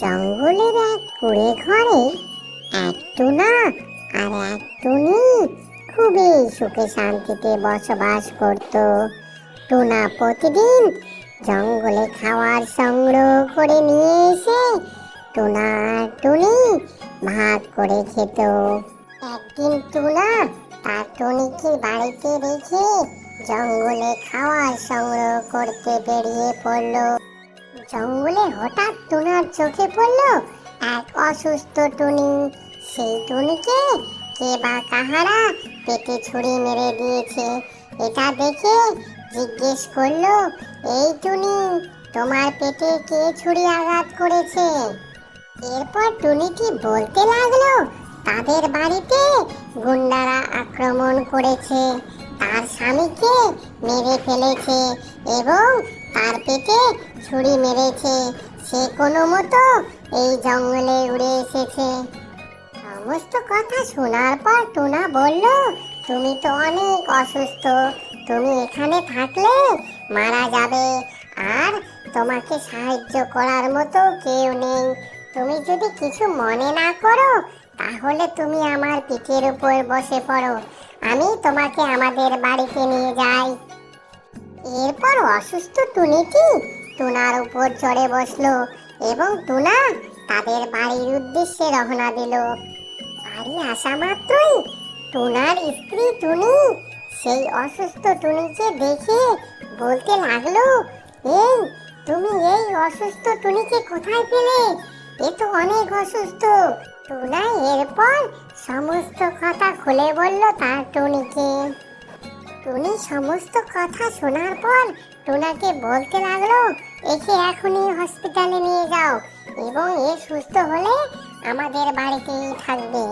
জঙ্গলের এক কুড়ে ঘরে এক টুনা আর এক টুনি খুবই সুখে শান্তিতে বসবাস করত। টুনা প্রতিদিন জঙ্গলে খাওয়ার সংগ্রহ করে নিয়ে এসে টুনা আর টুনি ভাগ করে খেত। একদিন টুনা তার টুনিকে বাড়িতে রেখে জঙ্গলে খাওয়ার সংগ্রহ করতে বেরিয়ে পড়ল। জঙ্গলে হঠাৎ টুনার চোখে পড়ল এক অসুস্থ টুনি। সেই টুনিকে কে বা কাহারা পেটে ছুরি মেরে দিয়েছে, এটা দেখে জিজ্ঞেস করল, এই টুনি, তোমার পেটে কে ছুরি আঘাত করেছে? এরপর টুনিটি বলতে লাগল, তাদের বাড়িতে গুন্ডারা আক্রমণ করেছে, তার স্বামীকে মেরে ফেলেছে এবং তার পেটে ছুরি মেরেছে। সে কোনো মতো এই জঙ্গলে উড়ে এসেছে। সমস্ত কথা শোনার পর টুনা বলল, তুমি তো অনেক অসুস্থ। তুমি এখানে থাকলে মারা যাবে। আর তোমাকে সাহায্য করার মতো কেউ নেই। তুমি যদি কিছু মনে না করো, তাহলে তুমি আমার পিঠের উপর বসে পড়ো। আমি তোমাকে আমাদের বাড়িতে নিয়ে যাই। এরপর অসুস্থ টুনিটি টুনার উপর চড়ে বসল এবং টুনা তাদের বাড়ির উদ্দেশ্যে রওনা দিল। বাড়ি আসা মাত্রই টুনার স্ত্রী টুনি সেই অসুস্থ টুনিকে দেখে বলতে লাগল, এই, তুমি এই অসুস্থ টুনিকে কোথায় পেলে? এ তো অনেক অসুস্থ। টুনা এরপর সমস্ত কথা খুলে বলল তার টুনিকে। টুনি সমস্ত কথা শোনার পর টুনাকে বলতে লাগল একে এখনই হসপিটালে নিয়ে যাও এবং এ সুস্থ হলে আমাদের বাড়িতেই থাকবে।